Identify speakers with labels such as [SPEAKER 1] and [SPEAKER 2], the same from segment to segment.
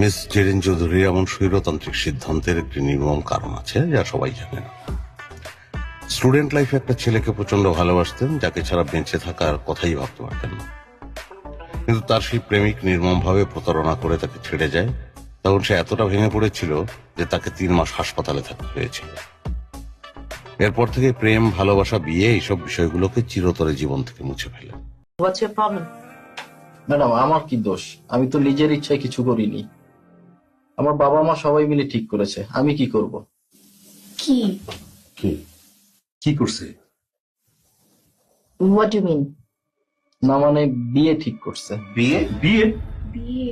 [SPEAKER 1] Miss Zerin চৌধুরীর এমন স্বৈরতান্ত্রিক সিদ্ধান্তের একটি নির্মম কারণ আছে যা সবাই জানে না। স্টুডেন্ট লাইফে একটা ছেলেকে প্রচণ্ড ভালোবাসতেন যাকে ছাড়া বেঁচে থাকার কথাই ভাবতে পারতেন না। কিন্তু তার সেই প্রেমিক নির্মমভাবে প্রতারণা করে তাকে ছেড়ে যায় তখন সে এতটা ভেঙে পড়েছিল যে তাকে তিন মাস হাসপাতালে থাকতে হয়েছিল এরপর থেকে প্রেম ভালোবাসা বিয়ে এইসব বিষয়গুলোকে চিরতরে জীবন থেকে মুছে ফেলে?
[SPEAKER 2] ম্যাডাম আমার কি দোষ? আমি তো নিজের ইচ্ছায় কিছু করিনি। আমার বাবা মা সবাই মিলে ঠিক করেছে। আমি কি করব?
[SPEAKER 3] কি?
[SPEAKER 1] কি? কি করছে?
[SPEAKER 3] What do you mean?
[SPEAKER 2] না মানে বিয়ে ঠিক করছে।
[SPEAKER 1] বিয়ে? বিয়ে?
[SPEAKER 3] বিয়ে?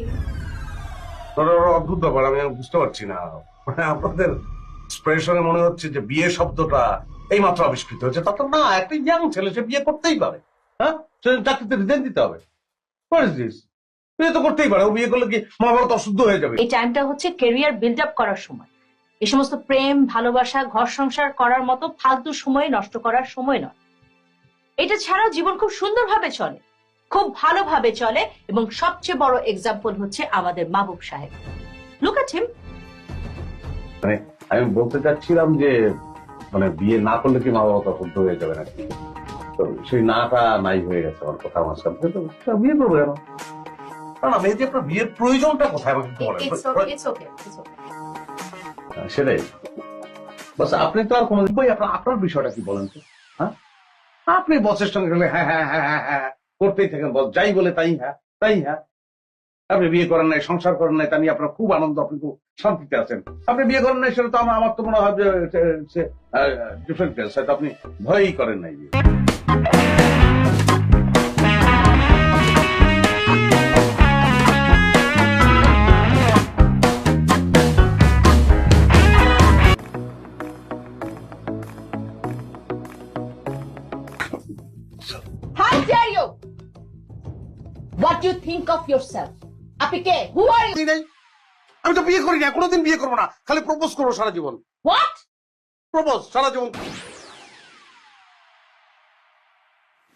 [SPEAKER 1] তোর অদ্ভুত ব্যাপার আমি বুঝতে পারছি না। মানে আপনাদের এক্সপ্রেশনে মনে হচ্ছে যে বিয়ে শব্দটা এই মাত্র আবিষ্কৃত হয়েছে। তা তো না একটা ইয়াং ছেলে সে বিয়ে করতেই পারে। হ্যাঁ? সে চাকরিতে রিজেন দিতে হবে। What is this? বিয়ে তো করতেই পারে। ও বিয়ে করলে কি মহাভারত অশুদ্ধ হয়ে যাবে?
[SPEAKER 3] এই টাইমটা হচ্ছে কেরিয়ার বিল্ড আপ করার সময়। এই সমস্ত প্রেম ভালোবাসা ঘর সংসার করার মতো ফালতু সময় নষ্ট করার সময় নয়। এটা ছাড়াও জীবন খুব সুন্দরভাবে চলে খুব ভালোভাবে চলে এবং সবচেয়ে বড় এক্সাম্পল হচ্ছে আমাদের মাহবুব সাহেব। লুক আট হিম
[SPEAKER 1] আমি বলতে চাচ্ছিলাম যে মানে বিয়ে না করলে কি মা বাবা অশুদ্ধ হয়ে যাবে নাকি? তো সেই নাটা নাই হয়ে গেছে আমার কথা আমার সাথে বিয়ে করব কেন? না না মেয়েদি আপনার বিয়ের প্রয়োজনটা কোথায় আমাকে বলেন। সেটাই। বাস আপনি তো আর কোনোদিন বই আপনার আপনার বিষয়টা কি বলেন তো? হ্যাঁ? আপনি বসের সঙ্গে গেলে হ্যাঁ হ্যাঁ হ্যাঁ হ্যাঁ হ্যাঁ করতেই থাকেন বস যাই বলে তাই হ্যাঁ তাই হ্যাঁ। আপনি বিয়ে করেন নাই সংসার করেন নাই তা নিয়ে আপনার খুব আনন্দ আপনি খুব শান্তিতে আছেন। আপনি বিয়ে করেন নাই সেটা তো আমার আমার তো মনে হয় যে ডিফারেন্ট আপনি ভয়ই করেন নাই
[SPEAKER 4] How dare you? What do you think of yourself? আপনি কে? Who are you?
[SPEAKER 1] নাই আমি তো বিয়ে করি না কোনোদিন বিয়ে করব না খালি প্রপোজ করব সারা জীবন
[SPEAKER 4] What?
[SPEAKER 1] প্রপোজ সারা জীবন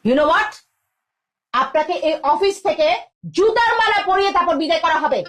[SPEAKER 4] You know what? আপনাকে এই অফিস থেকে জুতার মালা পরিয়ে তারপর বিদায় করা হবে